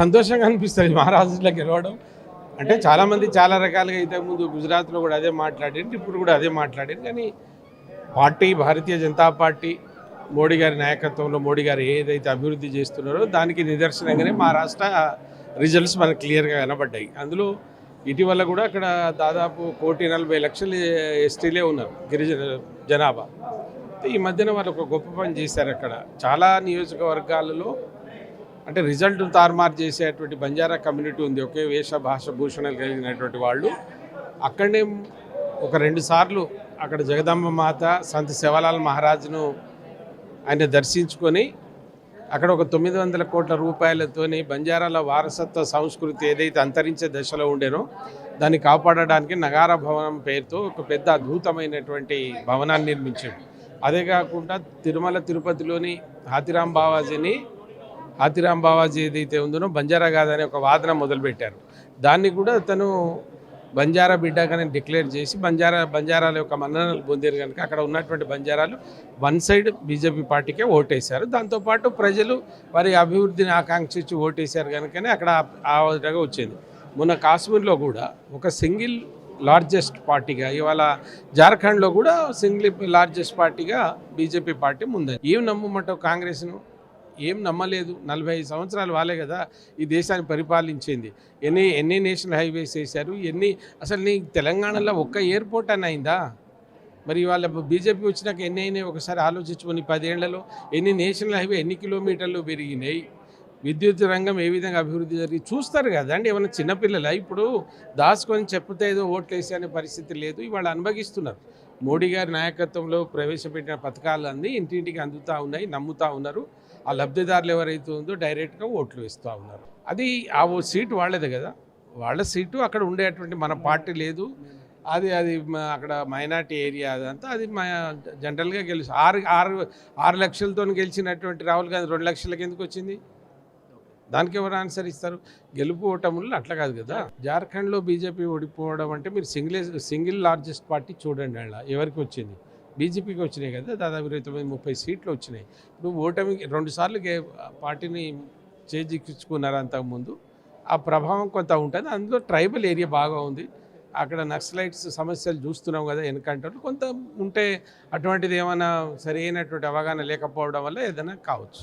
సంతోషంగా అనిపిస్తుంది మహారాష్ట్రలో గెలవడం. అంటే చాలామంది చాలా రకాలుగా ఇంతకుముందు గుజరాత్లో కూడా అదే మాట్లాడారు ఇప్పుడు కూడా అదే మాట్లాడారు కానీ పార్టీ భారతీయ జనతా పార్టీ మోడీ గారి నాయకత్వంలో మోడీ గారు ఏదైతే అభివృద్ధి చేస్తున్నారో దానికి నిదర్శనంగానే మా రాష్ట్ర రిజల్ట్స్ మనకు క్లియర్గా కనబడ్డాయి. అందులో ఇటీవల కూడా అక్కడ దాదాపు కోటి నలభై లక్షలు ఎస్టీలే ఉన్నారు గిరిజన జనాభా. ఈ మధ్యన వాళ్ళు ఒక గొప్ప పని చేశారు అక్కడ. చాలా నియోజకవర్గాలలో అంటే రిజల్ట్ తారుమారు చేసేటువంటి బంజారా కమ్యూనిటీ ఉంది. ఒకే వేష భాష భూషణాలు కలిగినటువంటి వాళ్ళు. అక్కడనే ఒక రెండు సార్లు అక్కడ జగదాంబ మాత సంత శివలాల్ మహారాజును ఆయన దర్శించుకొని అక్కడ ఒక తొమ్మిది వందల కోట్ల రూపాయలతోని బంజారాల వారసత్వ సంస్కృతి ఏదైతే అంతరించే దశలో ఉండేనో దాన్ని కాపాడడానికి నగార భవనం పేరుతో ఒక పెద్ద అద్భుతమైనటువంటి భవనాన్ని నిర్మించాడు అదే కాకుండా తిరుమల తిరుపతిలోని హాతిరాం బావాజీని హాతిరాం బావాజీ ఏదైతే ఉందో బంజారా కాదని ఒక వాదన మొదలుపెట్టారు. దాన్ని కూడా తను బంజారా బిడ్డగానే డిక్లేర్ చేసి బంజారా బంజారాల యొక్క మన్ననలు పొందారు కనుక అక్కడ ఉన్నటువంటి బంజారాలు వన్ సైడ్ బీజేపీ పార్టీకే ఓటేశారు. దాంతోపాటు ప్రజలు వారి అభివృద్ధిని ఆకాంక్షించి ఓటేశారు కనుకనే అక్కడ ఆ విధంగా వచ్చింది. మొన్న కాశ్మీర్లో కూడా ఒక సింగిల్ లార్జెస్ట్ పార్టీగా ఇవాళ జార్ఖండ్లో కూడా సింగిల్ లార్జెస్ట్ పార్టీగా బీజేపీ పార్టీ ముందు ఏం నమ్మమంటావు కాంగ్రెస్ను? ఏం నమ్మలేదు. నలభై ఐదు సంవత్సరాలు వాళ్ళే కదా ఈ దేశాన్ని పరిపాలించింది. ఎన్ని ఎన్ని నేషనల్ హైవేస్ వేశారు ఎన్ని అసలు నీ తెలంగాణలో ఒక్క ఎయిర్పోర్ట్ అని అయిందా? మరి వాళ్ళ బీజేపీ వచ్చినాక ఎన్ని అయినాయి? ఒకసారి ఆలోచించుకొని పదేళ్ళలో ఎన్ని నేషనల్ హైవే ఎన్ని కిలోమీటర్లు పెరిగినాయి? విద్యుత్ రంగం ఏ విధంగా అభివృద్ధి జరిగి చూస్తారు కదండి ఏమైనా చిన్నపిల్లల? ఇప్పుడు దాచుకొని చెప్తే ఏదో ఓట్లు వేసే అనే పరిస్థితి లేదు. ఇవాళ అనుభవిస్తున్నారు. మోడీ గారి నాయకత్వంలో ప్రవేశపెట్టిన పథకాలన్నీ ఇంటింటికి అందుతూ ఉన్నాయి నమ్ముతూ ఉన్నారు. ఆ లబ్ధిదారులు ఎవరైతే ఉందో డైరెక్ట్గా ఓట్లు వేస్తూ ఉన్నారు. అది ఆ ఓ సీటు వాళ్ళదే కదా. వాళ్ళ సీటు అక్కడ ఉండేటువంటి మన పార్టీ లేదు. అది అది అక్కడ మైనార్టీ ఏరియా అదంతా అది మా జనరల్గా గెలిచి ఆరు ఆరు ఆరు లక్షలతో గెలిచినటువంటి రాహుల్ గాంధీ రెండు లక్షలకి ఎందుకు వచ్చింది. దానికి ఎవరు ఆన్సర్ ఇస్తారు? గెలుపు ఓటములు అట్లా కాదు కదా? జార్ఖండ్లో బీజేపీ ఓడిపోవడం అంటే మీరు సింగిల్ సింగిల్ లార్జెస్ట్ పార్టీ చూడండి అలా. ఎవరికి వచ్చింది? బీజేపీకి వచ్చినాయి కదా దాదాపు ఇరవై తొమ్మిది ముప్పై సీట్లు వచ్చినాయి. ఇప్పుడు ఓటమి రెండుసార్లు గే పార్టీని చేజిక్కించుకున్నారు అంతకుముందు. ఆ ప్రభావం కొంత ఉంటుంది. అందులో ట్రైబల్ ఏరియా బాగా ఉంది. అక్కడ నక్సలైట్స్ సమస్యలు చూస్తున్నాం కదా వెనకంటే కొంత ఉంటే అటువంటిది ఏమైనా సరైనటువంటి అవగాహన లేకపోవడం వల్ల ఏదైనా కావచ్చు.